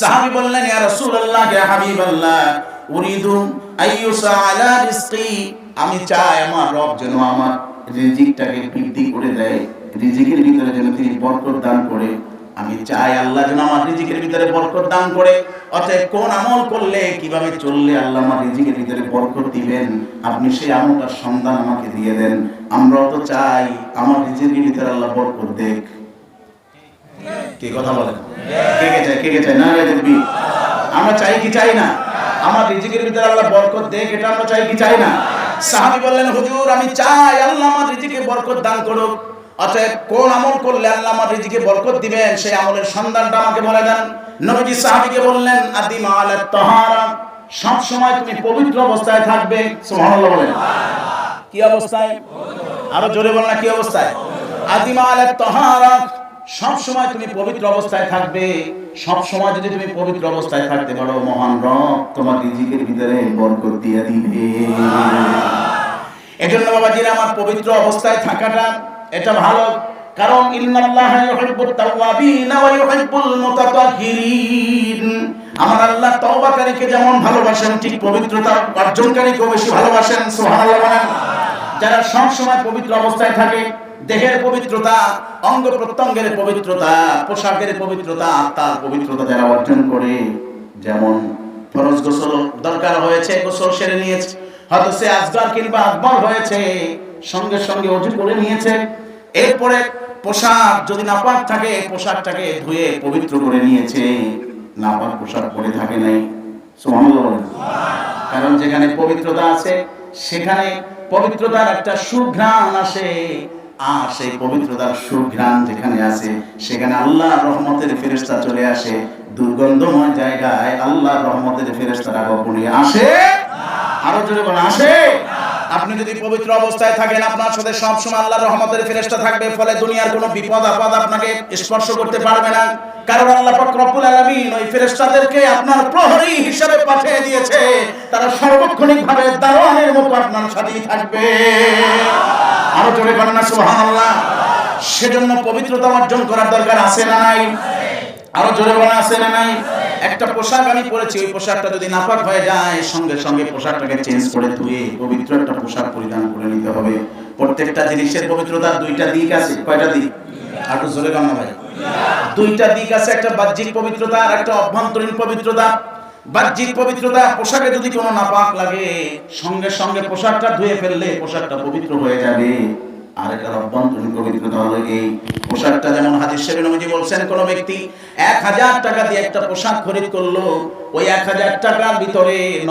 সাহাবী বললেন, ইয়া রাসূলুল্লাহ, ইয়া হাবিবাল্লাহ, উরিদু আইয়ুসা আলা রিজকি, আমি চাই আমার রব যেন আমার রিজিকটাকে বৃদ্ধি করে দেয়, রিজিকের ভিতরে যেন তিনি বরকত দান করে। আমি চাই আল্লাহ যেন আমার রিজিকের ভিতরে বরকত দান করে। অতএব কোন আমল করলে, কীভাবে চললে আল্লাহ আমার রিজিকের ভিতরে বরকত দিবেন? আপনি সেই আমলটার সন্ধান আমাকে দিয়ে দেন। আমরাও তো চাই আমার রিজিকের ভিতরে আল্লাহ বরকত দেখ। কে কথা বলেন কে কে চাই কে কে চাই না আমরা চাই কি চাই না? আমার রিজিকের ভিতরে আল্লাহ বরকত দেখ এটা আমরা চাই কি চাই না? সাহাবী বললেন, হুজুর, আমি চাই আল্লাহ আমার রিজিকে বরকত দান করুক। অতএব কোন আমল করলে আল্লাহ আমার রিজিকে বরকত দিবেন? সেই আমলের সন্ধানটা আমাকে বলে দেন। নবীজি সাহাবীকে বললেন, আদিমা আলাত তাহারা, সব সময় তুমি পবিত্র অবস্থায় থাকবে। সুবহানাল্লাহ বলেন। কি অবস্থায়? আরও জোরে বল না, কি অবস্থায়? আদিমা আলাত তাহারা সব সময় তুমি পবিত্র অবস্থায় থাকবে। সব সময় যদি তুমি পবিত্র অবস্থায় থাকতে পারো, মহান রব তোমার রিজিকের ভিতরে বরকত দিয়ে দিবে। এজন্য বাবাজিরা, আমার পবিত্র অবস্থায় থাকাটা এটা ভালো। কারণ ইন্নাল্লাহ ইউহিব্বুত তাওয়াবিন ওয়া ইউহিব্বুল মুতাতাহহিরিন আমার আল্লাহ তওবাকারীকে যেমন ভালোবাসেন, ঠিক পবিত্রতা অর্জনকারীকেও বেশি ভালোবাসেন, সুবহানাল্লাহ যারা সব সময় পবিত্র অবস্থায় থাকে দেহের পবিত্রতা, অঙ্গ প্রত্যঙ্গের পবিত্রতা, পোশাকের পবিত্রতা, আত্মার পবিত্রতা যারা অর্জন করে, যেমন ফরজ গোসল দরকার হয়েছে, গোসল সেরে নিয়েছে, হয়তো সে আজগার কিংবা আকবর হয়েছে, সঙ্গে সঙ্গে অজু করে নিয়েছে। এরপরে পোশাক যদি নাপাক থাকে, পোশাকটাকে ধুয়ে পবিত্র করে নিয়েছে, নাপাক পোশাক পরে থাকে নাই। কারণ যেখানে পবিত্রতা আছে, সেখানে পবিত্রতার একটা সুঘ্রাণ আসে। আর সেই পবিত্রতার সুঘ্রাণ যেখানে আছে, সেখানে আল্লাহ রহমতের ফেরেস্তা চলে আসে। দুর্গন্ধময় জায়গায় আল্লাহ রহমতের ফেরেস্তারা কখনই আসে আরও বলেন, আসে আপনি যদি পবিত্র অবস্থায় থাকেন, আপনার সাথে সব সময় আল্লাহর রহমতের ফেরেশতা থাকবে, ফলে দুনিয়ার কোনো বিপদ আপদ আপনাকে স্পর্শ করতে পারবে না। কারণ আল্লাহ পাক রব্বুল আলামিন ওই ফেরেশতাদেরকে আপনার প্রহরী হিসেবে পাঠিয়ে দিয়েছে। তারা সার্বক্ষণিক ভাবে দারোয়ানের মতো আপনার সাথেই থাকবে। আরও জোরে বলেন না, সুবহানাল্লাহ। সেজন্য পবিত্রতা অর্জন করার দরকার আছে না নাই? আরও জোরে বলেন, আছে না নাই? একটা পোশাক আমি পরেছি, ওই পোশাকটা যদি নাপাক হয়ে যায়, সঙ্গে সঙ্গে পোশাকটাকে চেঞ্জ করে ধুয়ে পবিত্র একটা পোশাক পরিধান করে নিতে হবে। প্রত্যেকটা জিনিসের পবিত্রতার দুইটা দিক আছে, কয়টা দিক? আর জোরে কান্না ভাই দুইটা দিক আছে, একটা বাহ্যিক পবিত্রতা আর একটা অভ্যন্তরীণ পবিত্রতা। বাহ্যিক পবিত্রতা, পোশাকে যদি কোনো নাপাক লাগে, সঙ্গে সঙ্গে পোশাকটা ধুয়ে ফেললে পোশাকটা পবিত্র হয়ে যাবে। আর যেমন একটা টাকার ভিতরে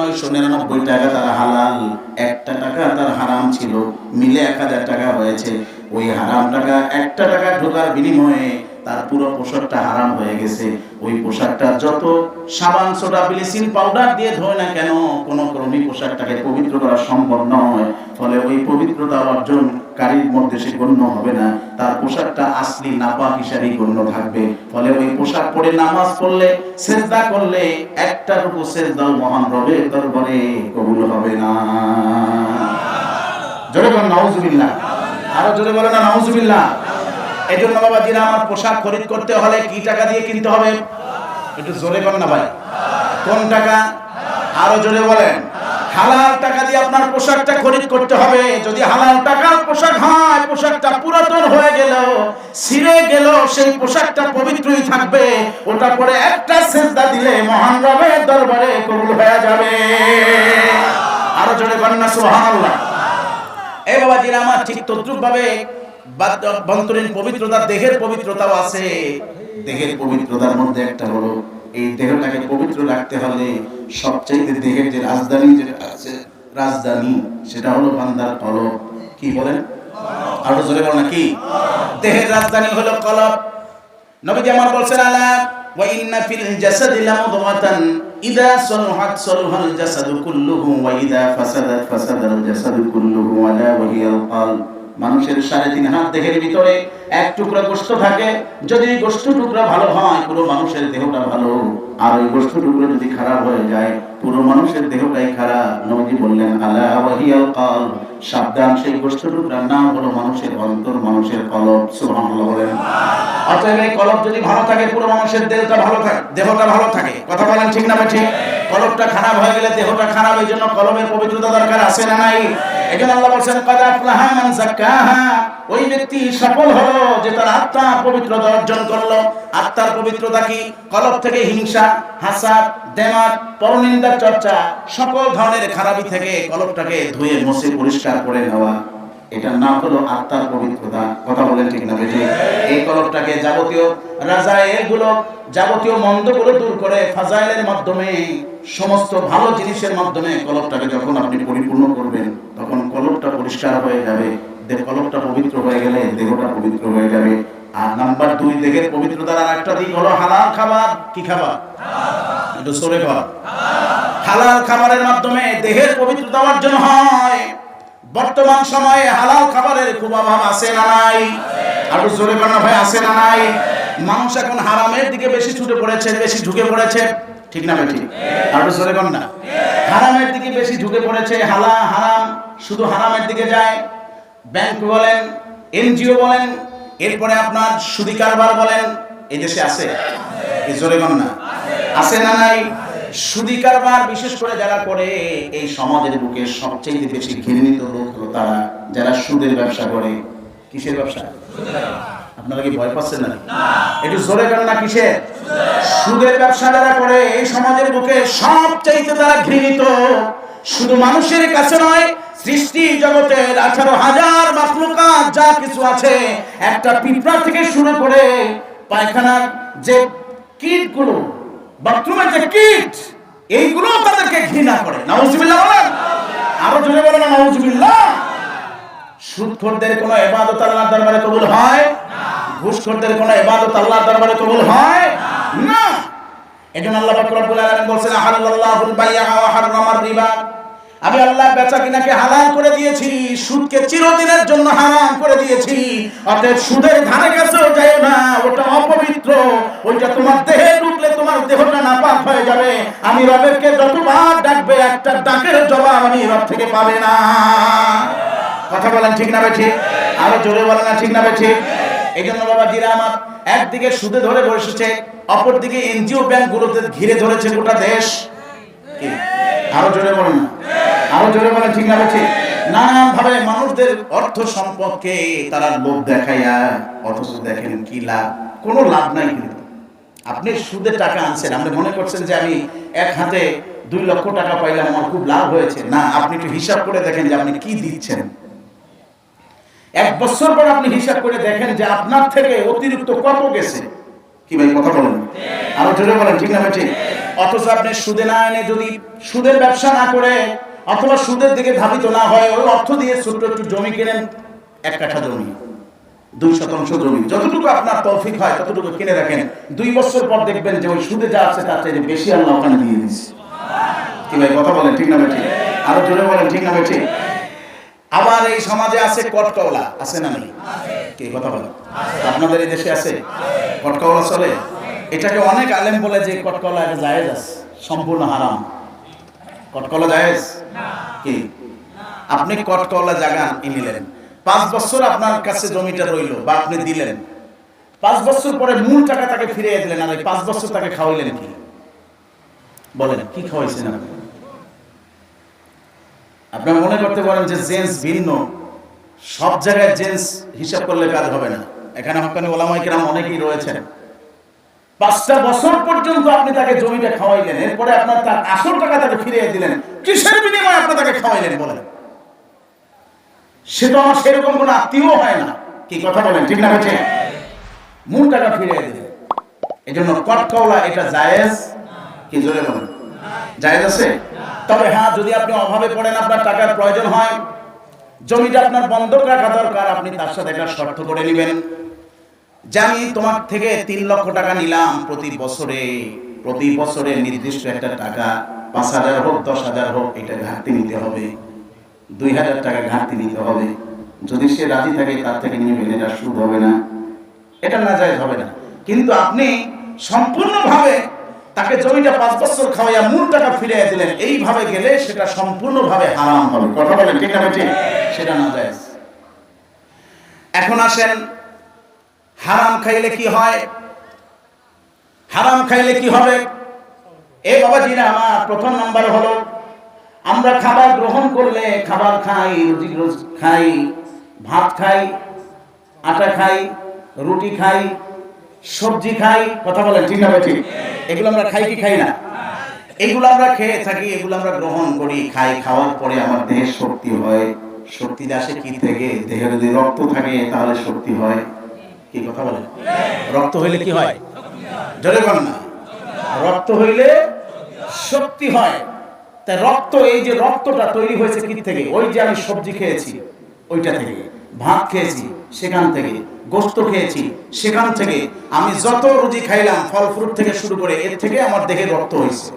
মিলে এক হাজার টাকা হয়েছে। ওই হারাম একটা ঢোকার বিনিময়ে তার পুরো পোশাকটা হারাম হয়ে গেছে। ওই পোশাকটা যত সাবান, সোডা, ব্লিচিং পাউডার দিয়ে ধোয় না কেন, কোনো পোশাকটাকে পবিত্র করা সম্ভব নয়। ফলে ওই পবিত্রতা অর্জনকারীর মধ্যে সে গণ্য হবে না। তার পোশাকটা আসলি নাপাক হিসাবেই গণ্য থাকবে। ফলে ওই পোশাক পরে নামাজ পড়লে, সেজদা করলে একটা রূপ সেজদাও মহান রবের দরবারে কবুল হবে না। জোরে বলেন, নাউজুবিল্লাহ। আরও জোরে বলেন না, নাউজুবিল্লাহ। এই জন্য বাবা দিন আমার পোশাক খরিদ করতে হলে কি টাকা দিয়ে কিনতে হবে? একটু জোরে বলেন না ভাই। কোন টাকা? আরও জোরে বলেন। হালাল টাকা দিয়ে আপনার পোশাকটা খরিদ করতে হবে। যদি হালাল টাকার পোশাক হয়, পোশাকটা পুরাতন হয়ে গেল ছিঁড়ে গেল সেই পোশাকটা পবিত্রই থাকবে। ওটা পরে একটা সেজদা দিলে মহান রবের দরবারে কবুল হয়ে যাবে। আরও জোরে বলেন না, সুবহানাল্লাহ। এই বাবা জিরা আমার ঠিক তদ্রুপ ভাবে অভ্যন্তরীণ পবিত্রতা, দেহের পবিত্রতাও আছে। দেহের পবিত্রতার মধ্যে একটা হলো, এই দেহটাকে পবিত্র রাখতে হলে সবচাইতে দেহের যে রাজধানী যেটা আছে, রাজধানী, সেটা হলো বান্দার কলব। কি বলেন? আরও জোরে বল না, কি? দেহের রাজধানী হলো কলব। নবীজি আমার বলছেন, আলা ওয়া ইন্না ফিল জাসাদি লামুদগাতান ইদা সলহাত সলহাল জাসাদু কুল্লুহু ওয়া ইদা ফাসাদাত ফাসাদাল জাসাদু কুল্লুহু আলা ওয়া হিয়াল মানুষের সাড়ে তিন হাত দেহের ভিতরে এক টুকরা গোস্ত থাকে। যদি গোস্ত টুকরা ভালো হয়, পুরো মানুষের দেহটা ভালো। আর ওই গোস্ত টুকরো যদি খারাপ হয়ে যায়, পুরো মানুষের দেহটাই খারাপ। নবীজি বললেন, আলা ওয়াহিয়াল কল সাবধান, সেই গোস্ত টুকরার নাম হলো মানুষের অন্তর, মানুষের কলব। সুবহানাল্লাহ বলেন। অতএব এই কলব যদি ভালো থাকে, পুরো মানুষের দেহটা ভালো থাকে, দেহটা ভালো থাকে। কথা বলেন ঠিক না ঠিক? কলবটা খারাপ হয়ে গেলে দেহটা খারাপ, এই জন্য কলবের পবিত্রতা দরকার আছে না নাই? এই জন্য আল্লাহ বলছেন, কদ ওই ব্যক্তি সফল হলো যে তার আত্মার পবিত্রতা অর্জন করল। আত্মার পবিত্রতা কি? থেকে হিংসা, হাসাদ চর্চা, সকল ধরনের খারাপি থেকে ধুয়ে মুছে পরিষ্কার করে নেওয়া। হলো আত্মার পবিত্রতা। কথা বলেন ঠিক না এই যাবতীয় রাজায়েলগুলো, যাবতীয় মন্দগুলো দূর করে ফাজাইলের মাধ্যমে, সমস্ত ভালো জিনিসের মাধ্যমে কলবটাকে যখন আপনি পরিপূর্ণ করবেন, তখন পরিষ্কার হয়ে যাবে। দেহ কলবটা পবিত্র হয়ে গেলে দেহটা পবিত্র হয়ে যাবে। আর নাম্বার দুই, দেহের পবিত্রতার আর একটা দিক হলো হালাল খাবার। কি খাবার? একটু সরে খাবার হালাল খাবারের মাধ্যমে দেহের পবিত্রতা অর্জন হয়। বর্তমান সময়ে হালাল খাবারের খুব অভাব আছে না নাই? আরও জোরে বানা ভাই, আছে না নাই? মানুষ এখন হারামের দিকে বেশি ছুটে পড়েছে, বেশি ঢুকে পড়েছে। ঠিক না ভাই, ঠিক? আরও জোরে বান না। হারামের দিকে বেশি ঢুকে পড়েছে, হালা, হারাম, শুধু হারামের দিকে যায়। ব্যাংক বলেন, এনজিও বলেন, এরপরে আপনার সুদি কারবার বলেন, এই দেশে আছে? এই জোরে বান না। আছে না নাই? সুদি কারবার বিশেষ করে যারা করে, এই সমাজের বুকে সবচেয়ে বেশি ঘৃণিত লোক তারা, যারা সুদের ব্যবসা করে। কিসের ব্যবসা? আপনারা কি ভয় পাচ্ছেন না একটু জোরে কেন না কিসের? সুদের ব্যবসা যারা করে, এই সমাজের বুকে সবচাইতে তারা ঘৃণিত। শুধু মানুষের কাছে নয়, সৃষ্টি জগতের আঠারো হাজার মাখলুকাত যা কিছু আছে, একটা পিঁপড়া থেকে শুরু করে পায়খানার যে কীটগুলো, বাথরুমের যে কিট এইগুলো তাদেরকে ঘৃণা করে। নাউজুবিল্লাহ বলেন। আরও জোরে বলেন, নাউজুবিল্লাহ। সুদখোরদের কোন ইবাদত আল্লাহর দরবারে কবুল হয়? ঘুষখোরদের কোন ইবাদত আল্লাহর দরবারে কবুল হয়? না। এজন্য আল্লাহ পাক রব্বুল আলামিন বলেছেন হালাল্লাহুল বাই'a ওয়া হারামার রিবা। আমি আল্লাহ বেচা কিনাকে হালাল করে দিয়েছি সুদকে চিরদিনের জন্য হারাম করে দিয়েছি অতএব সুদের ধারে কাছেও যায় না ওটা অপবিত্র। ওইটা তোমার দেহে ঢুকলে তোমার দেহটা না নাপাক হয়ে যাবে। আমি রবেরকে যতবার ডাকবে একটা ডাকের জবাব আমি রব থেকে পাবে না। কথা বলেন ঠিক না ঠিক আরও জোরে বলেন না ঠিক না ঠিক এই জন্য বাবা জিরা আমার একদিকে সুদে ধরে বসেছে, অপরদিকে এনজিও ব্যাংকগুলোতে ঘিরে ধরেছে গোটা দেশ? আরও জোরে বলেন না? আরও জোরে বলেন ঠিক না ঠিক নানান ভাবে মানুষদের অর্থ সম্পর্কে তারা লোভ দেখাইয়া অথচ দেখেন কি লাভ? কোনো লাভ নাই কিন্তু। আপনি সুদে টাকা আনছেন, আপনি মনে করছেন যে আমি এক হাতে দুই লক্ষ টাকা পাইলাম, আমার খুব লাভ হয়েছে। না, আপনি একটু হিসাব করে দেখেন যে আপনি কি দিচ্ছেন। এক বছর পর আপনি হিসাব করে দেখেন যে আপনার থেকে অতিরিক্ত কত গেছে। কি ভাই, কথা বলেন। আরও জোরে বলেন, ঠিক না ঠিক? অথচ আপনি সুদে না এনে যদি সুদের ব্যবসা না করে, অথবা সুদের দিকে ধাবিত না হয় ওই অর্থ দিয়ে একটু জমি এক কাঠা জমি, দুই শতাংশ জমি। যতটুকু আপনার তৌফিক হয়, ততটুকু কিনে রাখেন। দুই বছর পর দেখবেন যে ওই সুদে যা আছে, তার চাইতে বেশি আল্লাহ ওখানে দিয়ে দিচ্ছে কি ভাই, কথা বলেন, ঠিক না ঠিক? আরও জোরে বলেন, ঠিক না ঠিক? আবার এই সমাজে আছে কটকওয়ালা আছে না নেই? কি কথা বলেন। আপনাদের এই দেশে আছে? কটকওয়ালা চলে? এটাকে অনেক আলেম বলে যে কটকওয়ালা এটা জায়েজ আছে সম্পূর্ণ হারাম। কটকলা জায়েজ? কি? আপনি কটকওয়ালা জায়গা নিলেন পাঁচ বছর আপনার কাছে জমিটা রইল বা আপনি দিলেন। পাঁচ বছর পরে মূল টাকা তাকে ফিরিয়ে দিলেন আর ওই পাঁচ বছর তাকে খাওয়াইলেন কি? বলেন কি খাওয়াইছেন আপনি? আপনারা মনে করতে পারেন যে জেন্স ভিন্ন, সব জায়গায় জেন্স হিসাব করলে কাজ হবে না। এখানে হকানি ওলামাই কিরাম অনেকেই রয়েছেন। পাঁচটা বছর পর্যন্ত আপনি তাকে জমিটা খাওয়াইলেন, এরপরে আপনার তার আসল টাকা তাকে ফিরিয়ে দিলেন। কিসের বিনিময়ে আপনি তাকে খাওয়াইলেন বলেন? সে তো আমার সেরকম কোনো আত্মীয় হয় না। কি কথা বলেন, ঠিক না ঠিক মূল টাকা ফিরিয়ে দিলেন। এই জন্য কটকওয়ালা এটা জায়েজ? কি জোরে বলেন? জায়েজ আছে? তবে হ্যাঁ যদি আপনি অভাবে পড়েন, আপনার টাকার প্রয়োজন হয়। জমিটা আপনার বন্ধক রাখা দরকার, আপনি তার সাথে একটা শর্ত করে নেবেন। যে আমি তোমার থেকে তিন লক্ষ টাকা নিলাম প্রতি বছরে প্রতি বছরে নির্দিষ্ট একটা টাকা, পাঁচ হাজার হোক, দশ হাজার হোক, এটা ঘাটতি নিতে হবে। দুই হাজার টাকা ঘাটতি নিতে হবে। যদি সে রাজি থাকে, তার থেকে নেবেন এটা সুদ হবে না। এটা না যায় হবে না। কিন্তু আপনি সম্পূর্ণভাবে তাকে জমিটা পাঁচ বছর খাওয়াইয়া মূল টাকা ফিরিয়ে দিলেন। এইভাবে গেলে সেটা সম্পূর্ণভাবে হারাম হবে। কথা বলেন, ঠিক ঠিক? সেটা না যায়। এখন আসেন, হারাম খাইলে কি হয়? হারাম খাইলে কি হবে? এ বাবাজিরা, আমার প্রথম নাম্বার হলো, আমরা খাবার গ্রহণ করলে খাবার খাই, রুটি খাই, ভাত খাই, আটা খাই, রুটি খাই সবজি খাই, কথা বলেন, ঠিক না ঠিক? এগুলো আমরা খাই কি খাই না? এগুলো আমরা খেয়ে থাকি, এগুলো আমরা গ্রহণ করি, খাই। খাওয়ার পরে আমার দেহের শক্তি হয়। শক্তি আসে কি থেকে? দেহে যদি রক্ত থাকে, তাহলে শক্তি হয়। কি কথা বলেন? রক্ত হইলে কি হয়? জোরে বল না। রক্ত হইলে শক্তি হয়। তাই রক্ত, এই যে রক্তটা তৈরি হয়েছে কি থেকে? ওই যে আমি সবজি খেয়েছি, ওইটা থেকে। ভাত খেয়েছি, সেখান থেকে। গোস্ত খেয়েছি। সেখান থেকে আমি যত রুজি খাইলাম, ফল ফ্রুট থেকে শুরু করে এর থেকে আমার দেহে রক্ত হয়েছে।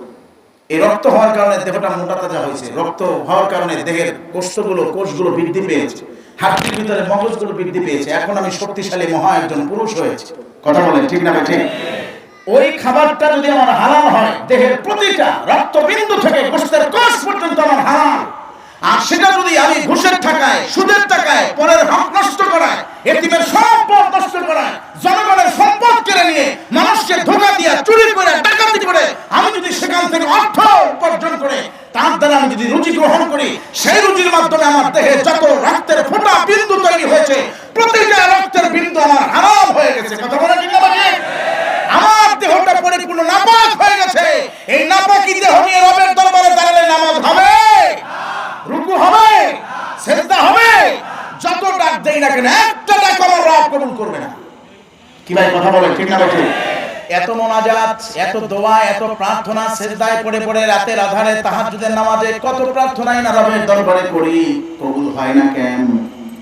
এই রক্ত হওয়ার কারণে দেহটা মোটা তাজা হয়েছে। রক্ত হওয়ার কারণে দেহের কোষ্ঠগুলো, কোষগুলো বৃদ্ধি পেয়েছে। হাড়টির ভিতরে মগজগুলো বৃদ্ধি পেয়েছে। এখন আমি শক্তিশালী মহা একজন পুরুষ হয়েছে। কথা বলেন, ঠিক না ঠিক? ওই খাবারটা যদি আমার হালাল হয়, দেহের প্রতিটা রক্তবিন্দু থেকে গোষ্ঠের কোষ পর্যন্ত আমার হালাল আর সেটা যদি আমি ঘুষের টাকায় সুদের টাকায়, পরের হক নষ্ট করায়, এতিমের সম্পদ নষ্ট করায়, জনগণের সম্পদ কেড়ে নিয়ে মানুষকে ধোকা দিয়া, চুরি করে, ডাকাতি করে, আমি যদি সেখান থেকে অর্থ উপার্জন করে, তার দ্বারা আমি যদি রুচি গ্রহণ করি, সেই রুচির মাধ্যমে আমার দেহে যত রক্তের ফোঁটা বিন্দু তৈরি হয়েছে, প্রতিটা রক্তের বিন্দু আমার হারাম হয়ে গেছে। কথা বলে আমার দেহটা পরিপূর্ণ নাপাক হয়ে গেছে এই নাপাকি দেহ নিয়ে রবের দরবারে দাঁড়ালে নামাজ হবে রুকু হবে সেজদা হবে যত ডাক দেই না কেন একটা ডাক আমার রব কবুল করবে না কি ভাই কথা বলেন ঠিক না এত মোনাজাত এত দোয়া এত প্রার্থনা সেজদায় পড়ে পড়ে রাতের আধারে তাহাজ্জুদের নামাজে কত প্রার্থনাই না রবের দরবারে করি। কবুল হয় না কেন?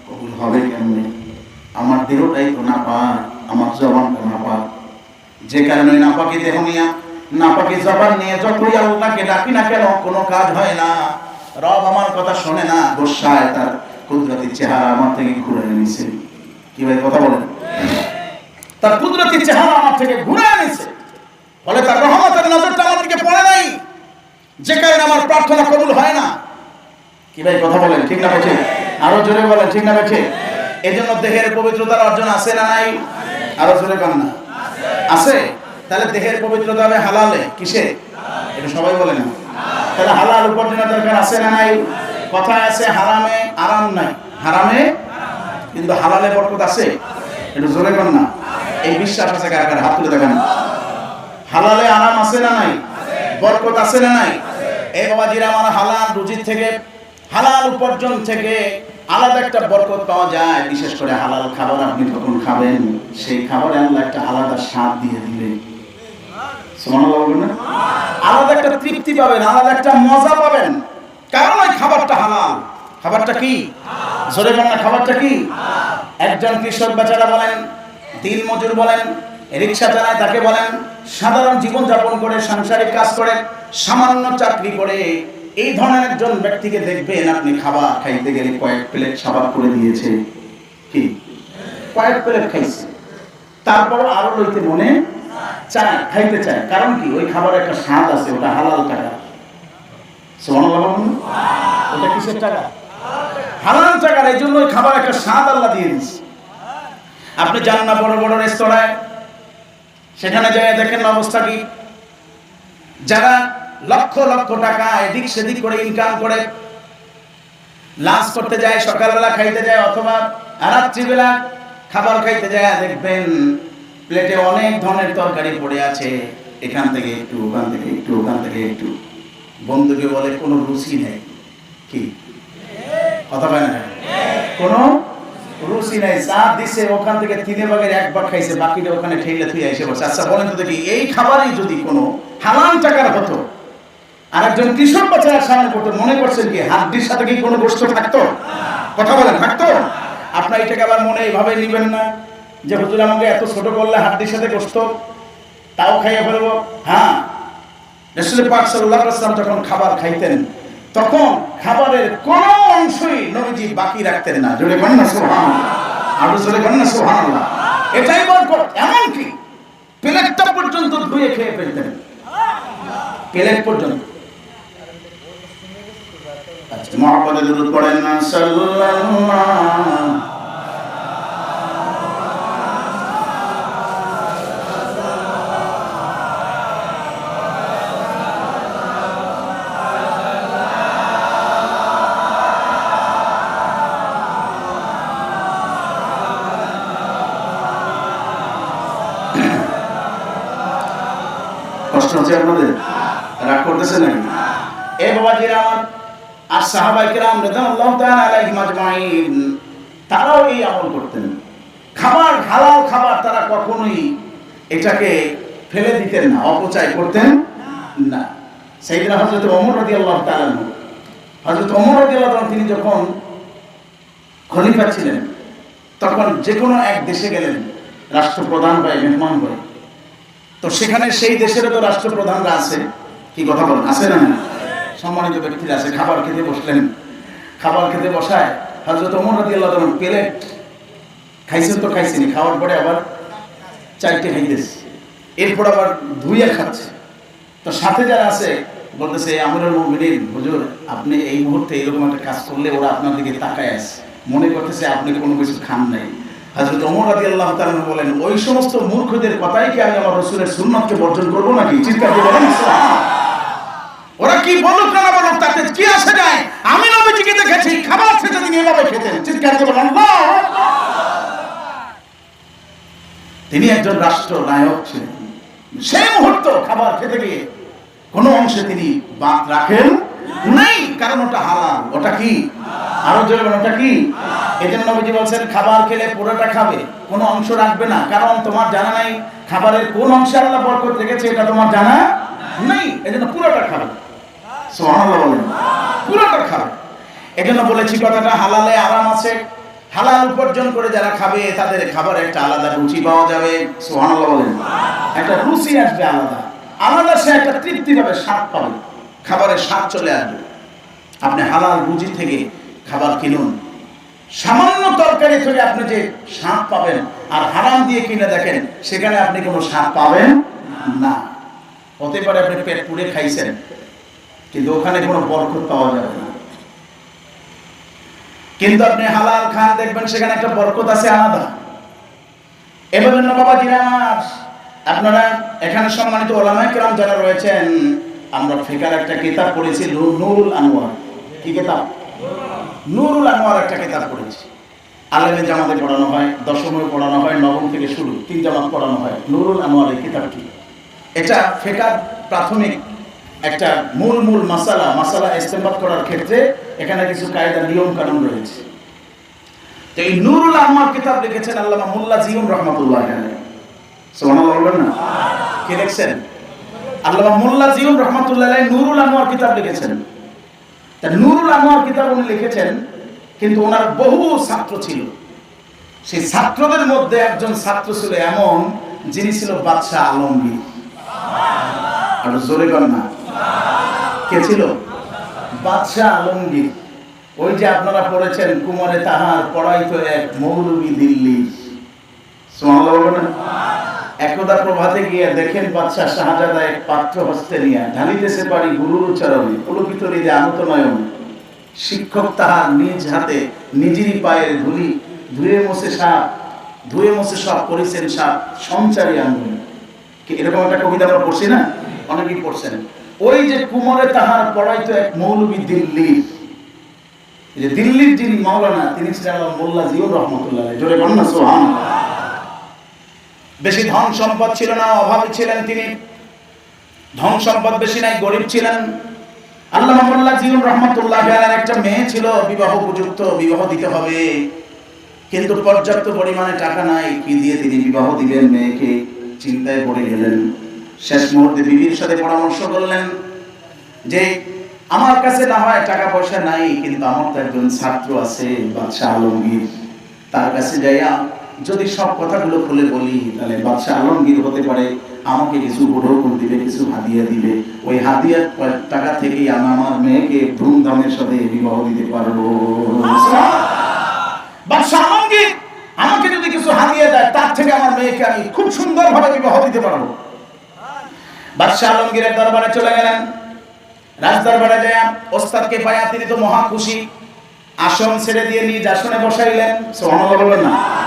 কবুল হবে কেমনে? আমার দেহটাই তো না পাক আমার জবানটা না পাক যে কারণে নাপাকি দেহ নিয়ে নাপাকি জবান নিয়ে যতই আল্লাহকে ডাকি না কেন কোনো কাজ হয় না। রব আমার কথা শোনে না গোসায় তার কুদরতি চেহারা আমার থেকে ঘুরে নিছে। কি ভাই কথা বলেন। তার কুদরতি চেহারা আমার থেকে ঘুরে এনেছে। ফলে তার রহমতের নজরটা আমার দিকে পড়ে নাই। যে কারণে আমার প্রার্থনা কবুল হয় না। কি ভাই, কথা বলেন, ঠিক না বেঠে? আরও জোরে বলেন, ঠিক না বেঠে? এই জন্য দেহের পবিত্রতার অর্জন আছে না নাই? আরও জোরে কান না। আছে? তাহলে দেহের পবিত্রতা হবে হালালে। কিসে? এটা সবাই বলে না। তাহলে হালাল উপার্জনের দরকার আছে না নাই? কথায় আছে হারামে, আরাম নাই। হারামে? কিন্তু হালালে বরকত আছে? এটা জোরে কর না। এই বিশ্বাস আছে কার কার? হাত তুলে দেখেন। হালালে আরাম আছে না নাই? বরকত আছে না নাই? এই বাবাজিরা আমার হালাল রুজির থেকে, হালাল উপার্জন থেকে আলাদা একটা বরকত পাওয়া যায়। বিশেষ করে হালাল খাবার আপনি যখন খাবেন, সেই খাবারে আল্লাহ একটা আলাদা স্বাদ দিয়ে দিবে আলাদা একটা তৃপ্তি পাবেন, আলাদা একটা মজা পাবেন। কারণ ওই খাবারটা হালাল। খাবারটা কি? জোরে খাবারটা কি? একজন কৃষক বেচারা বলেন দিন মজুর বলেন, রিক্সা চালায় তাকে বলেন, সাধারণ জীবন যাপন করে, সাংসারিক কাজ করে, সামান্য চাকরি করে, এই ধরনের একজন ব্যক্তিকে দেখবেন আপনি খাবার খাইতে গেলে কয়েক প্লেট খাবার করে দিয়েছে। কি? কয়েক প্লেট খাইছে। তারপর আরও লইতে মনে চায়, খাইতে চায়। কারণ কি? ওই খাবারের একটা স্বাদ আছে, ওটা হালাল টাকা। ওটা কিসের টাকা? হালাল টাকার। এই জন্য ওই খাবার একটা স্বাদ আল্লাহ দিয়ে দিচ্ছে আপনি যান না বড় বড় রেস্তোরাঁয়। সেখানে যায় দেখেন অবস্থা কি? যারা লক্ষ লক্ষ টাকা এদিক সেদিক করে ইনকাম করে লাঞ্চ করতে যায়, সকালবেলা খাইতে যায়, অথবা রাত্রিবেলা খাবার খাইতে যায়, দেখবেন প্লেটে অনেক ধরনের তরকারি পড়ে আছে। এখান থেকে একটু, ওখান থেকে একটু, ওখান থেকে একটু। বন্ধুকে বলে, কোনো রুচি নেই। কি? কথা হয় না কোনো রুচি নাই চা দিছে ওখান থেকে তিনে ভাগের এক ভাগ খাইছে, বাকিটা ওখানে ঠেলে থুই এসে বসে আচ্ছা বলেন তো দেখি, এই খাবারই যদি কোনো হালাল টাকার হতো আর একজন কৃষক বাচ্চারা সামনে করতো মনে করছেন কি, হাড্ডির সাথে কি কোনো গোষ্ঠ থাকতো? কথা বলেন, থাকতো? আপনার এটাকে আবার মনে এইভাবে নিবেন না, যে হুজুর আমাকে এত ছোট করলে হাড্ডির সাথে গোষ্ঠ, তাও খাইয়ে ফেলব? হ্যাঁ। রসুল পাক সাল্লাল্লাহু আলাইহি ওয়াসাল্লাম যখন খাবার খাইতেন তখন খাবারের কোন অংশই নবীজি বাকি রাখতেন না। জোরে করেন না সোহান আরও জোরে করেন না সোহান এটাই বরকত, এমনকি প্লেটটা পর্যন্ত ধুয়ে খেয়ে ফেলতেন। প্লেট পর্যন্ত। আচ্ছা মহাপদে দূর পড়েন না, সাল্লাল্লাহু কষ্ট আপনাদের রাগ করতেছে নাকি? এ বাবাজিরা আমার আর সাহাবাই কিরাম রাদিয়াল্লাহু তাআলা আলাইহিম তারাও এই আমল করতেন। খাবার হালাল খাবার তারা কখনোই এটাকে ফেলে দিতেন না, অপচয় করতেন না। সেইদিনা হযরত ওমর রাদিয়াল্লাহু তাআলা হযরত ওমর রাদিয়াল্লাহু তাআলা তিনি যখন খলিফা ছিলেন, তখন যে কোনো এক দেশে গেলেন, রাষ্ট্রপ্রধান বা মেহমান হয়ে। তো সেখানে সেই দেশেরও তো রাষ্ট্রপ্রধানরা আছে। কি কথা বলেন? আছে না সম্মানিত ব্যক্তিরা আছে, খাবার খেতে বসলেন। খাবার খেতে বসায় হজরত ওমর রাজি আল্লাহ প্লেট খাইছেন তো খাইছেনি খাওয়ার পরে আবার চারটে খাইতেছে এরপর আবার ধুইয়া খাচ্ছে। তো সাথে যারা আছে, বলতেছে আমরের মুমিনিন, হুজুর, আপনি এই মুহূর্তে এরকম একটা কাজ করলে ওরা আপনার দিকে তাকায় আছে। মনে করতেছে আপনি কোনো কিছু খান নাই। হযরত ওমর তাআলা বলেন, ওই সমস্ত মূর্খদের কথাই কি আমি আমার রাসূলের সুন্নাতকে বর্জন করব নাকি? বলেন ওরা কি বলুক না বলুক, তাতে কি আসে যায়? আমি নবীজিকে দেখেছি, খাবার খেতে তিনি এভাবে খেতেন, চিৎকার বলেন তিনি একজন রাষ্ট্র নায়ক ছিলেন। সেই মুহূর্ত খাবার খেতে গিয়ে কোনো অংশে তিনি বাদ রাখেন। নাই, কারণ ওটা হালাল। ওটা কি? আরও জোরে ওটা কি? এই জন্য নবীজি বলছেন, খাবার খেলে পুরোটা খাবে, কোনো অংশ রাখবে না। কারণ তোমার জানা নাই, খাবারের কোন অংশে আল্লাহ বরকত রেখেছে, এটা তোমার জানা নেই। এই জন্য পুরোটা খাবে। সুবহানাল্লাহ বলেন। পুরোটা খাবে। এই জন্য বলেছি, কথাটা হালালে আরাম আছে। হালাল উপার্জন করে যারা খাবে, তাদের খাবারে একটা আলাদা রুচি পাওয়া যাবে। সুবহানাল্লাহ বলেন। একটা রুচি আসবে আলাদা। আলাদা সে একটা তৃপ্তি পাবে স্বাদ পাবে। খাবারের স্বাদ চলে আসবে। আপনি হালাল রুচি থেকে খাবার কিনুন। সামান্য তরকারি থেকে আপনি যে স্বাদ পাবেন আর হারাম দিয়ে কিনে দেখেন, সেখানে আপনি কোনো স্বাদ পাবেন না। হতে পারে আপনি পেট পুড়ে খাইছেন, কিন্তু ওখানে কোনো বরকত পাওয়া যাবে না। কিন্তু আপনি হালাল খান, দেখবেন সেখানে একটা বরকত আছে আলাদা। জন্য বাবা জিরাজ আপনারা এখানে সম্মানিত ওলামায়ে কেরাম যারা রয়েছেন আমরা ফিকার একটা কিতাব পড়েছি নুরুল আনোয়ার কি কিতাব? নুরুল আনোয়ার একটা কিতাব পড়েছি। আলেমে জামাতে পড়ানো হয়, দশমে পড়ানো হয়, নবম থেকে শুরু, তিন জামাত পড়ানো হয়। নুরুল আনোয়ার এই কিতাবটি। এটা ফেকার প্রাথমিক একটা মূল মূল মাসালা মাসালা ইস্তেমাল করার ক্ষেত্রে এখানে কিছু কায়দা, নিয়ম, কানুন রয়েছে। তো এই নুরুল আনোয়ার কিতাব লিখেছেন আল্লামা মোল্লা জিয়ম রহমতুল্লাহ সুবহানাল্লাহ বলবেন না? কে লিখছেন? আল্লামা মোল্লা জিয়ুম রহমতুল্লাহ নুরুল আনোয়ার কিতাব লিখেছেন। নুরুল আনোয়ার কিতাব উনি লিখেছেন, কিন্তু ওনার বহু ছাত্র ছিল। সেই ছাত্রদের মধ্যে একজন ছাত্র ছিল এমন, যিনি ছিল বাদশাহ আলমগীর। আর জোরে না। কে ছিল? বাদশাহ আলমগীর। ওই যে আপনারা পড়েছেন, কুমারে তাহার পড়াইতো এক মৌলবী দিল্লি। বলবেন না? একদা প্রভাতে গিয়ে দেখেন বাদশাহ শাহজাদা এক পাত্র হস্তে নিয়ে ঢালিতেছে পারি গুরুর উচ্চারণে পুলকিত হৃদয় আনত নয়ন শিক্ষক তাহার নিজ হাতে নিজেরই পায়ের ধুলি, ধুয়ে মুছে সাপ, ধুয়ে মুছে সব করেছেন সাপ, সঞ্চারী কি এরকম একটা কবিতা আমরা পড়ছি না? অনেকেই পড়ছেন। ওই যে কুমরে তাহার পড়াইতো এক মৌলবী দিল্লির এই যে দিল্লির যিনি মাওলানা, তিনি ছিলেন মোল্লা জিয়ুর রহমতুল্লাহ জোরে বন্যা সোহান বেশি ধন সম্পদ ছিল না, অভাবী ছিলেন তিনি। ধন সম্পদ বেশি নাই, গরিব ছিলেন। আল্লাহ মোল্লা জিয়ুর রহমতুল্লাহ একটা মেয়ে ছিল, বিবাহ উপযুক্ত, বিবাহ দিতে হবে। কিন্তু পর্যাপ্ত পরিমাণে টাকা নাই, কি দিয়ে তিনি বিবাহ দিবেন মেয়েকে? চিন্তায় পড়ে গেলেন। শেষ মুহূর্তে বিবির সাথে পরামর্শ করলেন যে, আমার কাছে না হয় টাকা পয়সা নাই, কিন্তু আমার তো একজন ছাত্র আছে, বাদশাহ আলমগীর। তার কাছে যাইয়া যদি সব কথাগুলো খুলে বলি, তাহলে বাদশাহ আলমগীর হতে পারে, আমাকে কিছু উপঢৌকন দিবে, কিছু হাদিয়া দিবে। ওই হাদিয়ার প- টাকা থেকেই আমি আমার মেয়েকে ধুমধামের সাথে বিবাহ দিতে পারব। বাদশাহ আমাকে যদি কিছু হাদিয়া দেয়, তার থেকে আমার মেয়েকে আমি খুব সুন্দরভাবে বিবাহ দিতে পারব। বাদশাহ আলমগীরের দরবারে চলে গেলেন। রাজ দরবারে যায় ওস্তাদকে পায়া তিনি তো মহা খুশি। আসন ছেড়ে দিয়ে নিজ আসনে বসাইলেন। সুবহানাল্লাহ বলবেন না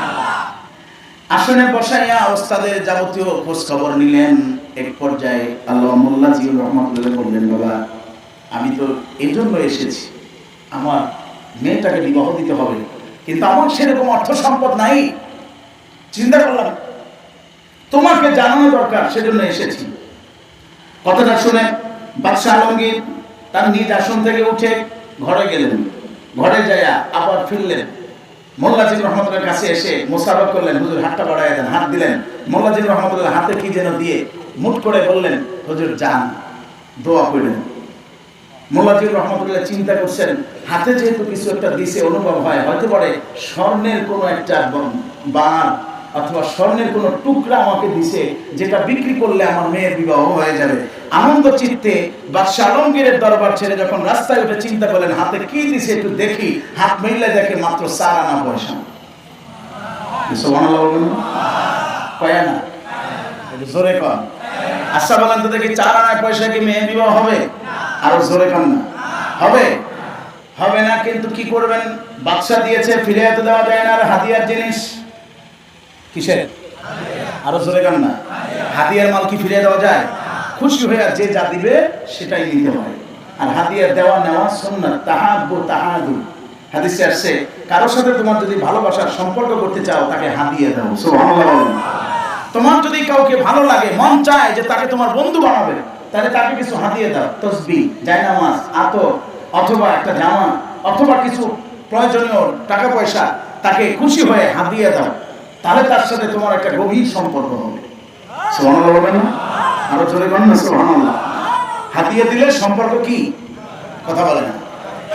আসনে বসাইয়া ওস্তাদের যাবতীয় খোঁজ খবর নিলেন। এক পর্যায়ে আল্লাহ মোল্লা জিউর রহমতুল্লাহ বললেন, বাবা, আমি তো এই জন্য এসেছি। আমার মেয়েটাকে বিবাহ দিতে হবে। কিন্তু আমার সেরকম অর্থ সম্পদ নাই। চিন্তা করলাম, তোমাকে জানানো দরকার, সেজন্য এসেছি। কথাটা শুনে বাদশাহ আলমগীর তার নিজ আসন থেকে উঠে ঘরে গেলেন। ঘরে যাইয়া আবার ফিরলেন। মোল্লাজিব রহমতুল্লাহ কাছে এসে মোসাফা করলেন, হুজুর হাতটা বাড়াই দেন, হাত দিলেন। মোল্লাজিব রহমতুল্লাহ হাতে কি যেন দিয়ে মুট করে বললেন, হুজুর যান, দোয়া করলেন। মোল্লাজিব রহমতুল্লাহ চিন্তা করছেন, হাতে যেহেতু কিছু একটা দিছে, অনুভব হয়, হয়তো পারে স্বর্ণের কোনো একটা ব- বার অথবা স্বর্ণের কোনো টুকরা আমাকে দিছে, যেটা বিক্রি করলে আমার মেয়ের বিবাহ হয়ে যাবে। আনন্দ চিত্তে বাদশাহ আলমগীরের দরবার ছেড়ে যখন রাস্তায় উঠে চিন্তা করলেন, হাতে কি দিছে একটু দেখি। হাত মিললে দেখে মাত্র চার আনা পয়সা। না? আনা? আচ্ছা বলেন তো চার আনায় পয়সা কি মেয়ে হবে? আরও জোরে কন না। হবে? হবে না, কিন্তু কি করবেন? দিয়েছে এত দেওয়া যায় না। আর হাদিয়ার জিনিস? কিসের? আরও না। হাদিয়ার মাল কি ফিরে দেওয়া যায়? খুশি হয়ে যে যা দিবে সেটাই নিতে হয়। আর হাদিয়ার দেওয়া নেওয়া সুন্নাত তাহাব্বু তাহাদু হাদিসে আসছে, কারোর সাথে তোমার যদি ভালোবাসার সম্পর্ক করতে চাও, তাকে হাদিয়া দাও। সুবহানাল্লাহ তোমার যদি কাউকে ভালো লাগে, মন চায় যে তাকে তোমার বন্ধু বানাবে, তাহলে তাকে কিছু হাতিয়ে দাও। তসবি জায়নামাজ, আতর, অথবা একটা জামা, অথবা কিছু প্রয়োজনীয় টাকা পয়সা তাকে খুশি হয়ে হাতিয়ে দাও। তাহলে তার সাথে তোমার একটা গভীর সম্পর্ক হবে। বলবেন আরও জোরে হাতিয়ে দিলে সম্পর্ক কি? কথা বলে না।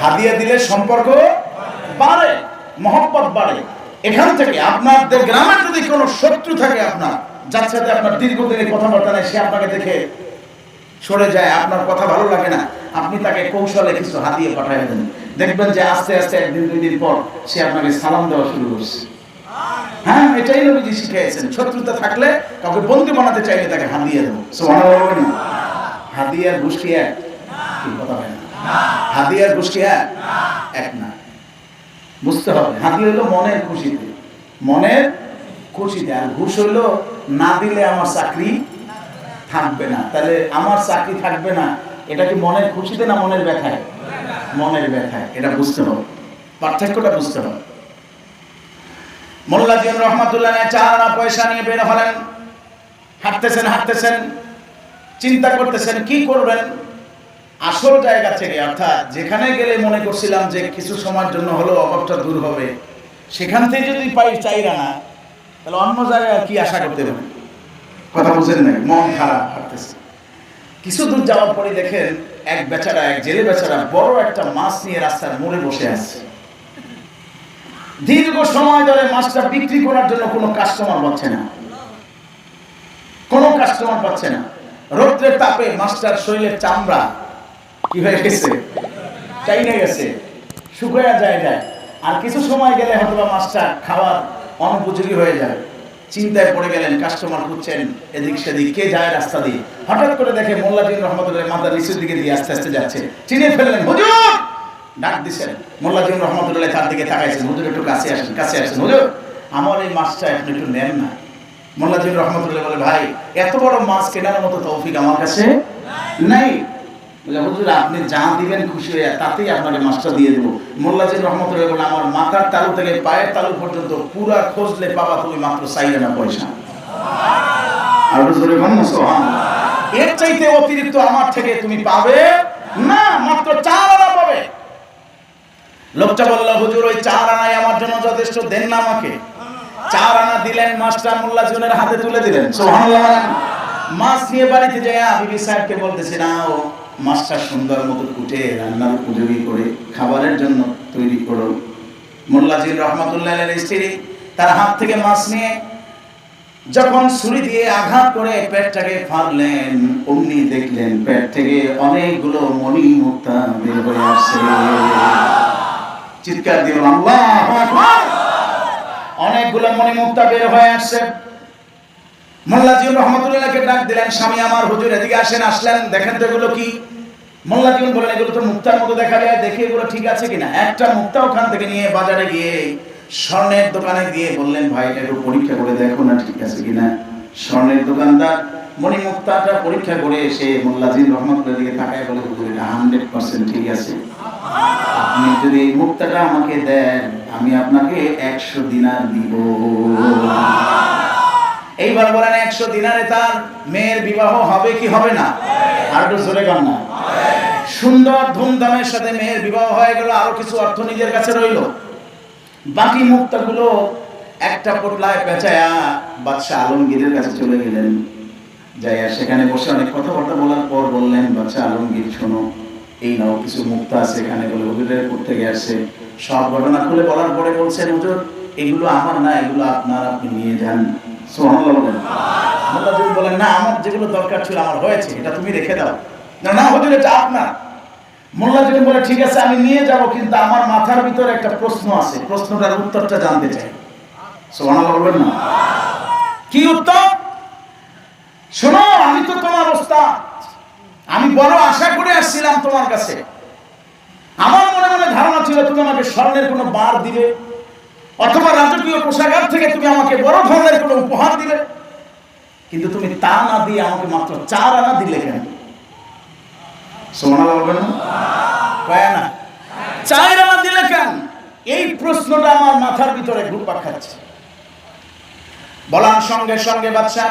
হাদিয়া দিলে সম্পর্ক বাড়ে, মহব্বত বাড়ে। এখান থেকে আপনাদের গ্রামের যদি কোনো শত্রু থাকে আপনার, যার সাথে আপনার দীর্ঘদিনের কথাবার্তা নেই, সে আপনাকে দেখে সরে যায়, আপনার কথা ভালো লাগে না, আপনি তাকে কৌশলে কিছু হাতিয়ে পাঠিয়ে দেন। দেখবেন যে আস্তে আস্তে একদিন দুই দিন পর সে আপনাকে সালাম দেওয়া শুরু করছে। হ্যাঁ এটাই নবীজি শিখিয়েছেন। শত্রুতা থাকলে কাউকে বন্ধু বানাতে চাইলে তাকে হাদিয়ে দেবো। হাদিয়ার গোষ্ঠী এক? কথা হয় না হাদিয়ার গোষ্ঠী এক? এক না। বুঝতে হবে। হাতি হইল মনের খুশিতে। মনের খুশিতে। আর ঘুষ হইল না দিলে আমার চাকরি থাকবে না। তাহলে আমার চাকরি থাকবে না। এটা কি মনের খুশিতে না মনের ব্যথায়? মনের ব্যথায়। এটা বুঝতে হবে। পার্থক্যটা বুঝতে হবে। মোল্লাজিন রহমাতুল্লাহ চার আনা পয়সা নিয়ে বের হলেন। হাঁটতেছেন হাঁটতেছেন, চিন্তা করতেছেন, কি করবেন? আসল জায়গা থেকে, অর্থাৎ যেখানে গেলে মনে করছিলাম যে কিছু সময়ের জন্য হলেও অভাবটা দূর হবে, সেখান থেকে যদি পাই চাইরা না, তাহলে অন্য জায়গায় কি আশা করতে হবে কথা বুঝেন নাই মন খারাপ, হাঁটতেছে। কিছু দূর যাওয়ার পরে দেখেন এক বেচারা, এক জেলে বেচারা বড় একটা মাছ নিয়ে রাস্তার মোড়ে বসে আছে। দীর্ঘ সময় ধরে মাছটা বিক্রি করার জন্য কোনো কাস্টমার পাচ্ছে না। কোনো কাস্টমার পাচ্ছে না। রৌদ্রের তাপে মাছটার শরীরের চামড়া কি হয়ে গেছে? চাইনে গেছে। শুকায়া যায় যায় আর কিছু সময় গেলে হয়তো বা মাছটা খাওয়ার অনুপযোগী হয়ে যায়। চিন্তায় পড়ে গেলেন কাস্টমার খুঁজছেন, এদিক সেদিক, কে যায় রাস্তা দিয়ে? হঠাৎ করে দেখে মোল্লাদিন রহমতুল্লাহ মাথা নিচের দিকে দিয়ে আস্তে আস্তে যাচ্ছে। চিনে ফেললেন, হুজুর ডাক দিছেন। মোল্লাদিন রহমতুল্লাহ তার দিকে তাকাইছেন। হুজুর একটু কাছে আসেন কাছে আসেন। হুজুর, আমার এই মাছটা আপনি একটু নেন না। মোল্লা মোল্লাদিন রহমতুল্লাহ বলে, ভাই, এত বড় মাছ কেনার মতো তৌফিক আমার কাছে নাই। হুজুর, আপনি যা দিবেন খুশি হয়ে তাতেই আপনাকে মাছটা দিয়ে দেবো। মোল্লাজির রহমতুল্লাহ বলে, আমার মাথার তালু থেকে পায়ের তালু পর্যন্ত পুরা খোঁজলে পাবা তুমি মাত্র চাইলে না পয়সা। আর। এর চাইতে অতিরিক্ত আমার থেকে তুমি পাবে না, মাত্র চার আনা পাবে। লোকটা বলল, হুজুর, ওই চার আনাই আমার জন্য যথেষ্ট, দেন না আমাকে। চার আনা দিলেন মাছটা মোল্লা জনের হাতে তুলে দিলেন। মাছ নিয়ে বাড়িতে যায় বিবি সাহেবকে বলতেছে না ও মাছটা সুন্দর মতো কুটে, রান্নার উপযোগী করে খাবারের জন্য তৈরি করো। মোল্লাজির রহমতুল্লাহ স্ত্রী তার হাত থেকে মাছ নিয়ে যখন ছুরি দিয়ে আঘাত করে পেটটাকে ফাড়লেন অমনি দেখলেন পেট থেকে অনেকগুলো মণি মুক্তা বের হয়ে আসছে। চিৎকার দিয়ে বললাম, আল্লাহু। অনেকগুলো মনে মুক্তা বের হয়ে আসছে। মোল্লাজিউর রহমতুল্লাহকে ডাক দিলেন স্বামী আমার হুজুর এদিকে আসেন আসলেন দেখেন তো এগুলো কি? মোল্লাজিউন বলেন এগুলো তো মুক্তার মতো দেখা যায় দেখে এগুলো ঠিক আছে কিনা? একটা মুক্তা ওখান থেকে নিয়ে বাজারে গিয়ে স্বর্ণের দোকানে গিয়ে বললেন ভাই এটা একটু পরীক্ষা করে দেখো না ঠিক আছে কিনা? স্বর্ণের দোকানদার মণি মুক্তাটা পরীক্ষা করে এসে মোল্লাজিন রহমতুল্লাহ দিকে তাকায় বলে, হুজুর, এটা হান্ড্রেড পার্সেন্ট ঠিক আছে। আপনি যদি এই মুক্তাটা আমাকে দেন, আমি আপনাকে একশো দিনার দিব। এইবার বলেন, একশো দিনারে তার মেয়ের বিবাহ হবে কি হবে না? আর একটু জোরে গান না। সুন্দর ধুমধামের সাথে মেয়ের বিবাহ হয়ে গেল, আরও কিছু অর্থ নিজের কাছে রইল। বাকি মুক্তাগুলো একটা পোটলায় পেঁচায়া বাদশাহ আলমগীরের কাছে চলে গেলেন। যাইয়া সেখানে বসে অনেক কথাবার্তা বলার পর বললেন বাচ্চা আলমগীর, শোনো, এই নাও কিছু মুক্তা আছে এখানে বলে হুজুরের করতে গেছে সব ঘটনা খুলে বলার পরে বলছেন, হুজুর, এগুলো আমার না, এগুলো আপনার, আপনি নিয়ে যান। বলেন না, আমার যেগুলো দরকার ছিল, আমার হয়েছে, এটা তুমি রেখে দাও। না না, হুজুর, এটা আপনার। মোল্লা যদি বলে, ঠিক আছে, আমি নিয়ে যাব, কিন্তু আমার মাথার ভিতরে একটা প্রশ্ন আছে। প্রশ্নটার উত্তরটা জানতে চাই। সুবহানাল্লাহ বলবেন না? কি উত্তর? শোনো, আমি তো তোমার ওস্তাদ। আমি বড় আশা করে আসছিলাম তোমার কাছে। আমার মনে মনে ধারণা ছিল তুমি আমাকে স্বর্ণের কোনো বার দিবে, অথবা রাজকীয় কোষাগার থেকে তুমি আমাকে বড় ধরনের কোনো উপহার দিবে। কিন্তু তুমি তা না দিয়ে আমাকে মাত্র চার আনা দিলে কেন? সোনা বলবেন না? চার আনা দিলে কেন? এই প্রশ্নটা আমার মাথার ভিতরে ঘুরপাক খাচ্ছে। বলার সঙ্গে সঙ্গে বাদশাহ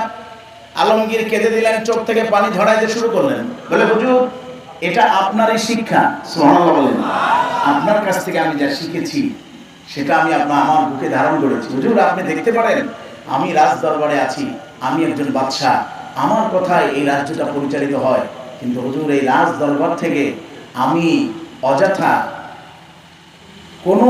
আলমগীর কেঁদে দিলেন, চোখ থেকে পানি ঝরাইতে শুরু করলেন। বলে, হুজুর, এটা আপনারই শিক্ষা। বলেন, আপনার কাছ থেকে আমি যা শিখেছি, সেটা আমি আপনার, আমার বুকে ধারণ করেছি। হুজুর, আপনি দেখতে পারেন, আমি রাজ দরবারে আছি, আমি একজন বাদশাহ আমার কথায় এই রাজ্যটা পরিচালিত হয়, কিন্তু হুজুর, এই রাজ দরবার থেকে আমি অযথা কোনো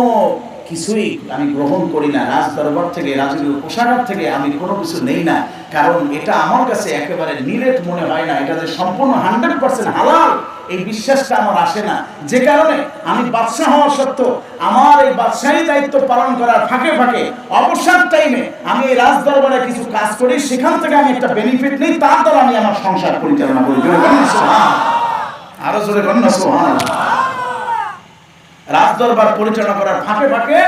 কিছুই আমি গ্রহণ করি না। রাজ দরবার থেকে রাজনীতি কোষাগার থেকে আমি কোনো কিছু নেই না। কারণ এটা আমার কাছে একেবারে নিরেট মনে হয় না। এটা যে সম্পূর্ণ হান্ড্রেড পার্সেন্ট হালাল, এই বিশ্বাসটা আমার আসে না। যে কারণে আমি বাদশাহ হওয়া সত্ত্বেও আমার এই বাদশাহী দায়িত্ব পালন করার ফাঁকে ফাঁকে, অবসর টাইমে আমি এই রাজ দরবারে কিছু কাজ করি, সেখান থেকে আমি একটা বেনিফিট নিই তার দ্বারা আমি আমার সংসার পরিচালনা করি। আরও জোরে বলুন না সুবহান রাজদরবার পরিচালনা করার ফাঁকে ফাঁকে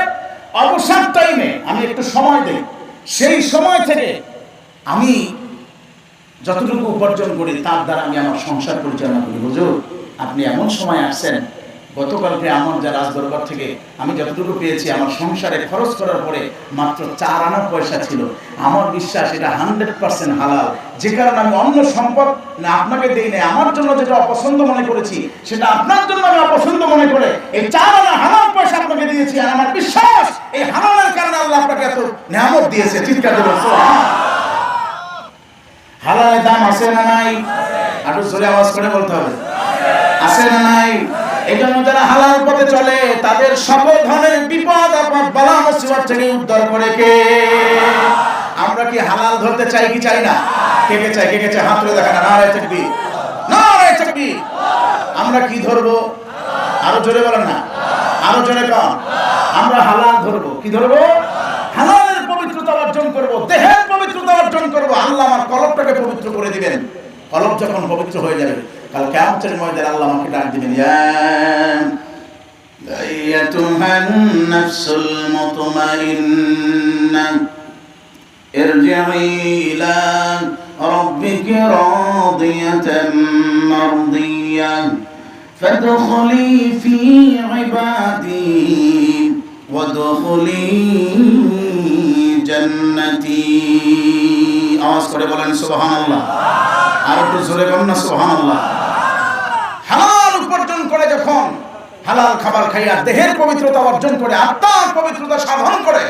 অবসর টাইমে আমি একটু সময় দেই। সেই সময় থেকে আমি যতটুকু উপার্জন করি, তার দ্বারা আমি আমার সংসার পরিচালনা করি। বুঝুন আপনি এমন সময় আসছেন গতকালকে আমার যা রাজদরবার থেকে আমি যতটুকু পেয়েছি আমার সংসারে খরচ করার পরে মাত্র চার আনা পয়সা ছিল। আমার বিশ্বাস এটা হান্ড্রেড পার্সেন্ট হালাল। যে কারণে আমি অন্য সম্পদ না আপনাকে দেই নাই আমার জন্য যেটা অপছন্দ মনে করেছি সেটা আপনার জন্য আমি অপছন্দ মনে করে এই চার আনা হালাল পয়সা আপনাকে দিয়েছি। আর আমার বিশ্বাস এই হালালের কারণে আল্লাহ আপনাকে এত নিয়ামত দিয়েছে। চিৎকার দেবেন হালালের দাম আছে না নাই? আরও জোরে আওয়াজ করে বলতে হবে। আছে না নাই? এই জন্য যারা হালাল পথে চলে, তাদের সকল ধরনের বিপদ আপদ বালা মুসিবত থেকে উদ্ধার করে কে? আমরা কি হালাল ধরতে চাই কি চাই না? কে কে চাই, কে কে চাই? হাত তুলে দেখা না নারায় চাকবি নারায় চাকবি আমরা কি ধরবো? আরও জোরে বলেন না। আরও জোরে কম আমরা হালাল ধরবো। কি ধরবো? হালালের পবিত্রতা অর্জন করব, দেহের পবিত্রতা অর্জন করব। আল্লাহ আমার কলবটাকে পবিত্র করে দিবেন। কলব যখন পবিত্র হয়ে যাবে কাল কিয়ামতের ময়দানে আল্লাহ আমাকে ডাক দিবেন ইয়া أيتها النفس المطمئنة ارجعي إلى ربك راضية مرضية فادخلي في عبادي وادخلي جنتي আওয়াজ করে বলেন, সুবহানাল্লাহ। আর একটু জোরে না, সুবহানাল্লাহ। হালাল উপার্জন করে যখন হালাল খাবার খাইয়া দেহের পবিত্রতা অর্জন করে, আত্মার পবিত্রতা সাধন করে,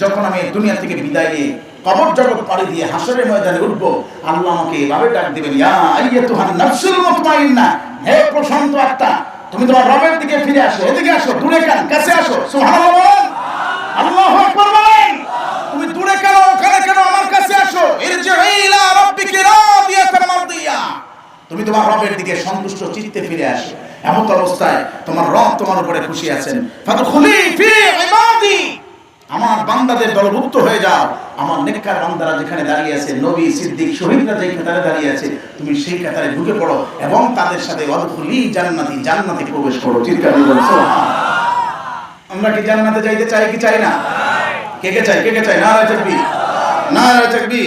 যখন আমি দুনিয়া থেকে বিদায় নিয়ে কবর জগৎ পাড়ি দিয়ে হাসরের ময়দানে উঠবো, আল্লাহ আমাকে এভাবে ডাক দিবেন হে প্রশান্ত আত্মা, তুমি তোমার রবের দিকে ফিরে আসো, এদিকে আসো, দূরে কেন, কাছে আসো আকবার। তুমি তোমার রবের দিকে সন্তুষ্ট চিত্তে ফিরে আসো। এমন অবস্থায় তোমার রব তোমার উপরে খুশি আছেন। আমার বান্দাদের দলভুক্ত হয়ে যাও। আমার নেককার বান্দারা যেখানে দাঁড়িয়ে আছে, নবী, সিদ্দিক, শহীদরা যেই কাতারে দাঁড়িয়ে আছে, তুমি সেই কাতারে ঢুকে পড়ো এবং তাদের সাথে অদখুলি জান্নাতি, জান্নাতে প্রবেশ করো। চিৎকার। আমরা কি জান্নাতে যাইতে চাই কি চাই না? কে কে চাই? কে কে চাই? না রায় চাকবি না রায় চাকবি